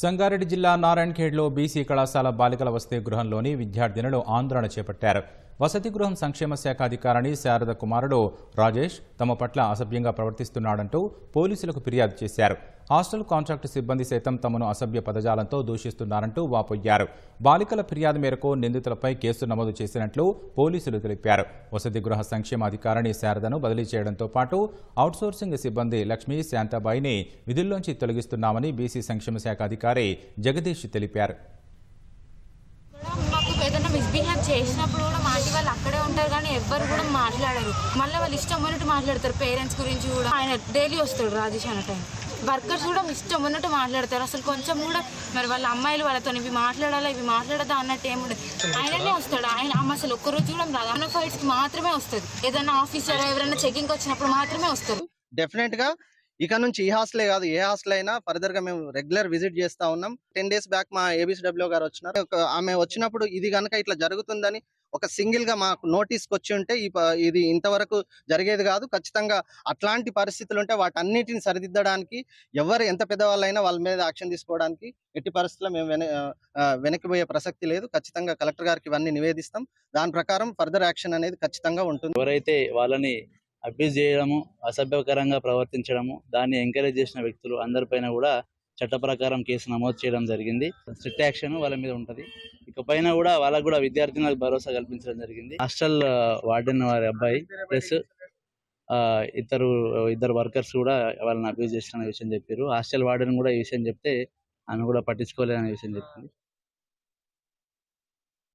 సంగారెడ్డి జిల్లా నారాయణఖేడ్లో బీసీ కళాశాల బాలికల వసతి గృహంలోని విద్యార్థినులు ఆందోళన చేపట్టారు. వసతి గృహం సంక్షేమ శాఖ అధికారిని శారద కుమారుడు రాజేష్ తమ పట్ల అసభ్యంగా ప్రవర్తిస్తున్నాడంటూ పోలీసులకు ఫిర్యాదు చేశారు. హాస్టల్ కాంట్రాక్టు సిబ్బంది సైతం తమను అసభ్య పదజాలంతో దూషిస్తున్నారంటూ వాపోయారు. బాలికల ఫిర్యాదు మేరకు నిందితులపై కేసు నమోదు చేసినట్లు పోలీసులు తెలిపారు. వసతి గృహ సంక్షేమ అధికారిని శారదను బదిలీ చేయడంతో పాటు అవుట్సోర్సింగ్ సిబ్బంది లక్ష్మీ శాంతాబాయిని విధుల్లోంచి తొలగిస్తున్నామని బీసీ సంక్షేమ శాఖ అధికారి జగదీష్ తెలిపారు కూడా మాకు ఏదైనా మిస్బిహేవ్ చేసినప్పుడు కూడా మా ఆంటీ వాళ్ళు అక్కడే ఉంటారు కానీ ఎవ్వరు కూడా మాట్లాడరు. మళ్ళీ వాళ్ళు ఇష్టం ఉన్నట్టు మాట్లాడతారు. పేరెంట్స్ గురించి కూడా. ఆయన డైలీ వస్తాడు రాజేష్ అన్న టైం. వర్కర్స్ కూడా ఇష్టం ఉన్నట్టు మాట్లాడతారు. అసలు కొంచెం కూడా మరి వాళ్ళ అమ్మాయిలు వాళ్ళతో ఇవి మాట్లాడాలా ఇవి మాట్లాడదా అన్నట్టు ఏముండదు ఆయననే వస్తాడు. ఆయన అమ్మ అసలు ఒక్కరోజు కూడా రాదు. అన్న ఫైట్స్కి మాత్రమే వస్తుంది ఏదైనా ఆఫీసర్ ఎవరైనా చెకింగ్ వచ్చినప్పుడు మాత్రమే వస్తారు డెఫినెట్గా ఇక నుంచి ఈ హాస్టలే కాదు ఏ హాస్టల్ అయినా ఫర్దర్గా మేము రెగ్యులర్ విజిట్ చేస్తా ఉన్నాం. టెన్ డేస్ బ్యాక్ మా ఏబిసిడబ్ల్యూ గారు వచ్చినారు. ఆమె వచ్చినప్పుడు ఇది కనుక ఇట్లా జరుగుతుందని ఒక సింగిల్గా మాకు నోటీస్ వచ్చి ఉంటే ఈ ప- ఇది ఇంతవరకు జరిగేది కాదు. ఖచ్చితంగా అట్లాంటి పరిస్థితులు ఉంటే వాటన్నిటిని సరిదిద్దడానికి ఎవరు ఎంత పెద్దవాళ్ళైనా వాళ్ళ మీద యాక్షన్ తీసుకోవడానికి ఎట్టి పరిస్థితుల్లో మేము వెన వెనక్కిపోయే ప్రసక్తి లేదు. ఖచ్చితంగా కలెక్టర్ గారికి ఇవన్నీ నివేదిస్తాం. దాని ప్రకారం ఫర్దర్ యాక్షన్ అనేది ఖచ్చితంగా ఉంటుంది. ఎవరైతే వాళ్ళని అబ్యూజ్ చేయడము అసభ్యకరంగా ప్రవర్తించడము దాన్ని ఎంకరేజ్ చేసిన వ్యక్తులు అందరిపైన కూడా చట్ట ప్రకారం కేసు నమోదు చేయడం జరిగింది. స్ట్రిక్ట్ యాక్షన్ వాళ్ళ మీద ఉంటది. ఇకపైన కూడా వాళ్ళకు కూడా విద్యార్థినులకు భరోసా కల్పించడం జరిగింది. హాస్టల్ వార్డెన్ వారి అబ్బాయి ప్లస్ ఇద్దరు ఇద్దరు వర్కర్స్ కూడా వాళ్ళని అబ్యూజ్ చేసిన విషయం చెప్పారు హాస్టల్ వార్డెన్ కూడా ఈ విషయం చెప్తే ఆమె కూడా పట్టించుకోలేదనే విషయం చెప్పింది.